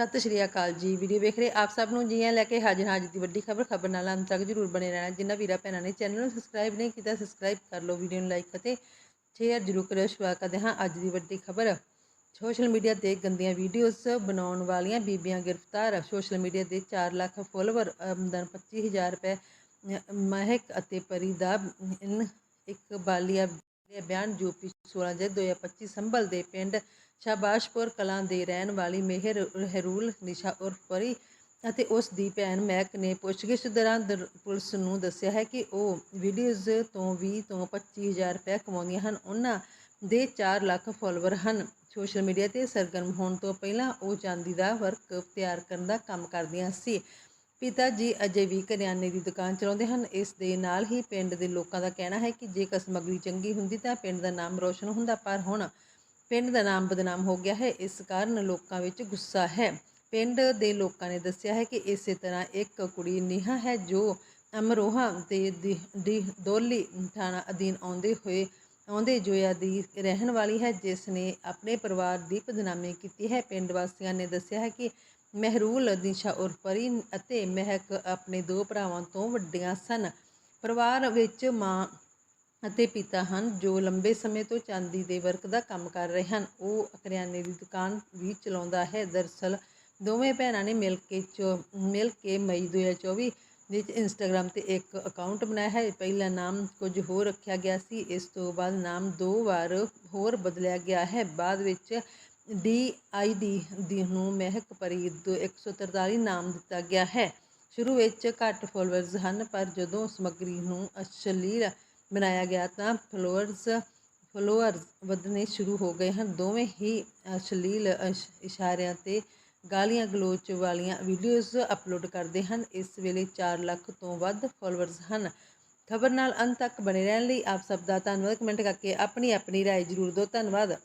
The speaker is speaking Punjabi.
ਸਤਿ ਸ਼੍ਰੀ ਅਕਾਲ ਜੀ। ਵੀਡੀਓ ਵੇਖ ਰਹੇ ਆਪ ਸਭ ਨੂੰ ਜੀਆਂ ਲੈ ਕੇ ਹਾਜ਼ਰ ਹਾਂ ਅੱਜ ਦੀ ਵੱਡੀ ਖਬਰ। ਖਬਰ ਨਾਲ ਅੰਤ ਤੱਕ ਜਰੂਰ ਬਣੇ ਰਹਿਣਾ। ਜਿਨ੍ਹਾਂ ਵੀਰਾਂ ਭੈਣਾਂ ਨੇ ਚੈਨਲ ਨੂੰ ਸਬਸਕ੍ਰਾਈਬ ਨਹੀਂ ਕੀਤਾ ਸਬਸਕ੍ਰਾਈਬ ਕਰ ਲਓ ਵੀਡੀਓ ਨੂੰ ਲਾਈਕ ਅਤੇ ਸ਼ੇਅਰ ਜਰੂਰ ਕਰਿਓ। ਸ਼ੁਰੂ ਕਰਦੇ ਹਾਂ ਅੱਜ ਦੀ ਵੱਡੀ ਖਬਰ। ਸੋਸ਼ਲ ਮੀਡੀਆ ਤੇ ਗੰਦੀਆਂ ਵੀਡੀਓਜ਼ ਬਣਾਉਣ ਵਾਲੀਆਂ ਬੀਬੀਆਂ ਗ੍ਰਿਫਤਾਰ। ਸੋਸ਼ਲ ਮੀਡੀਆ ਦੇ 4 ਲੱਖ ਫੋਲੋਵਰ ਆਮਦਨ 25000 ਰੁਪਏ, ਮਹਿਕ ਅਤੇ ਪਰੀ ਦਾ ਇਨ ਇੱਕ ਬਾਲੀਆ ਬਿਆਨ। ਯੂਪੀ 16 ਜੈ 2025 ਸੰਭਲ ਦੇ ਪਿੰਡ ਸ਼ਾਬਾਸ਼ਪੁਰ ਕਲਾਂ ਦੇ ਰਹਿਣ ਵਾਲੀ ਮਿਹਰ ਹਰੂਲ ਨਿਸ਼ਾ ਉਰਫ ਪਰੀ ਅਤੇ ਉਸ ਦੀ ਭੈਣ ਮੈਕ ਨੇ ਪੁੱਛਗਿੱਛ ਦੌਰਾਨ ਦਰ- ਪੁਲਿਸ ਨੂੰ ਦੱਸਿਆ ਹੈ ਕਿ ਉਹ ਵੀਡੀਓਜ਼ ਤੋਂ 20 ਤੋਂ 25000 ਰੁਪਏ ਕਮਾਉਂਦੀਆਂ ਹਨ। ਉਹਨਾਂ ਦੇ 4 ਲੱਖ ਫਾਲੋਅਰ ਹਨ। ਸੋਸ਼ਲ ਮੀਡੀਆ ਤੇ ਸਰਗਰਮ ਹੋਣ ਤੋਂ ਪਹਿਲਾਂ ਉਹ ਚਾਂਦੀ ਦਾ ਵਰਕ ਤਿਆਰ ਕਰਨ ਦਾ ਕੰਮ ਕਰਦੀਆਂ ਸੀ। ਪਿਤਾ ਜੀ ਅਜੇ ਵੀ ਕਰਿਆਨੇ ਦੀ ਦੁਕਾਨ ਚਲਾਉਂਦੇ ਹਨ। ਇਸ ਦੇ ਨਾਲ ਹੀ ਪਿੰਡ ਦੇ ਲੋਕਾਂ ਦਾ ਕਹਿਣਾ ਹੈ ਕਿ ਜੇਕਰ ਸਮੱਗਰੀ ਚੰਗੀ ਹੁੰਦੀ ਤਾਂ ਪਿੰਡ ਦਾ ਨਾਮ ਰੋਸ਼ਨ ਹੁੰਦਾ ਪਰ ਹੁਣ ਪਿੰਡ ਦਾ ਨਾਮ ਬਦਨਾਮ ਹੋ ਗਿਆ ਹੈ। ਇਸ ਕਾਰਨ ਲੋਕਾਂ ਵਿੱਚ ਗੁੱਸਾ ਹੈ। ਪਿੰਡ ਦੇ ਲੋਕਾਂ ਨੇ ਦੱਸਿਆ ਹੈ ਕਿ ਇਸੇ ਤਰ੍ਹਾਂ ਇੱਕ ਕੁੜੀ ਨੇਹਾ ਹੈ ਜੋ ਅਮਰੋਹਾ ਦੇ ਦੋਲੀ ਥਾਣਾ ਅਧੀਨ ਆਉਂਦੇ ਹੋਏ, ਆਉਂਦੇ ਜੋਇਆ ਦੀ ਰਹਿਣ ਵਾਲੀ ਹੈ, ਜਿਸ ਨੇ ਆਪਣੇ ਪਰਿਵਾਰ ਦੀ ਬਦਨਾਮੀ ਕੀਤੀ ਹੈ। ਪਿੰਡ ਵਾਸੀਆਂ ਨੇ ਦੱਸਿਆ ਹੈ ਕਿ ਮਹਿਰੂਲ, ਦਿਸ਼ਾ ਉਰਫ ਪਰੀ ਅਤੇ ਮਹਿਕ ਆਪਣੇ ਦੋ ਭਰਾਵਾਂ ਤੋਂ ਵੱਡੀਆਂ ਸਨ। ਪਰਿਵਾਰ ਵਿੱਚ ਮਾਂ ਅਤੇ ਪਿਤਾ ਹਨ, ਜੋ ਲੰਬੇ ਸਮੇਂ ਤੋਂ ਚਾਂਦੀ ਦੇ ਵਰਕ ਦਾ ਕੰਮ ਕਰ ਰਹੇ ਹਨ। ਉਹ ਕਰਿਆਨੇ ਦੀ ਦੁਕਾਨ ਵੀ ਚਲਾਉਂਦਾ ਹੈ। ਦਰਸਲ ਦੋਵੇਂ ਭੈਣਾਂ ਨੇ ਮਿਲ ਕੇ ਚੋ, ਮਿਲ ਕੇ ਮਈ 2024 ਵਿੱਚ ਇੰਸਟਾਗ੍ਰam ਤੇ ਇੱਕ ਅਕਾਊਂਟ ਬਣਾਇਆ ਹੈ। ਪਹਿਲਾ ਨਾਮ ਕੁਝ ਹੋਰ ਰੱਖਿਆ ਗਿਆ ਸੀ। ਇਸ ਤੋਂ ਬਾਅਦ ਨਾਮ ਦੋ ਵਾਰ ਹੋਰ ਬਦਲਿਆ ਗਿਆ ਹੈ। ਬਾਅਦ ਵਿੱਚ ਡੀ ਆਈ ਡੀ ਦੀ ਨੂੰ ਮਹਿਕ ਪਰੀ ਦੋ 143 ਨਾਮ ਦਿੱਤਾ ਗਿਆ ਹੈ। ਸ਼ੁਰੂ ਵਿੱਚ ਘੱਟ ਫੋਲੋਅਰਸ ਹਨ, ਪਰ ਜਦੋਂ ਸਮੱਗਰੀ ਨੂੰ ਅਸ਼ਲੀਲ ਬਣਾਇਆ ਗਿਆ ਤਾਂ ਫਲੋਅਰਸ ਫਲੋਅਰਸ ਵਧਣੇ ਸ਼ੁਰੂ ਹੋ ਗਏ ਹਨ ਦੋਵੇਂ ਹੀ ਅਸ਼ਲੀਲ ਇਸ਼- ਇਸ਼ਾਰਿਆਂ ਤੇ ਗਾਲੀਆਂ ਗਲੋਚ ਵਾਲੀਆਂ ਵੀਡੀਓਜ਼ ਅਪਲੋਡ ਕਰਦੇ ਹਨ ਇਸ ਵੇਲੇ 4 ਲੱਖ ਤੋਂ ਵੱਧ ਫੋਲੋਅਰਸ ਹਨ ਖਬਰ ਨਾਲ ਅੰਤ ਤੱਕ ਬਣੇ ਰਹਿਣ ਲਈ ਆਪ ਸਭ ਦਾ ਧੰਨਵਾਦ ਕਮੈਂਟ ਕਰਕੇ ਆਪਣੀ ਆਪਣੀ رائے ਜ਼ਰੂਰ ਦਿਓ ਧੰਨਵਾਦ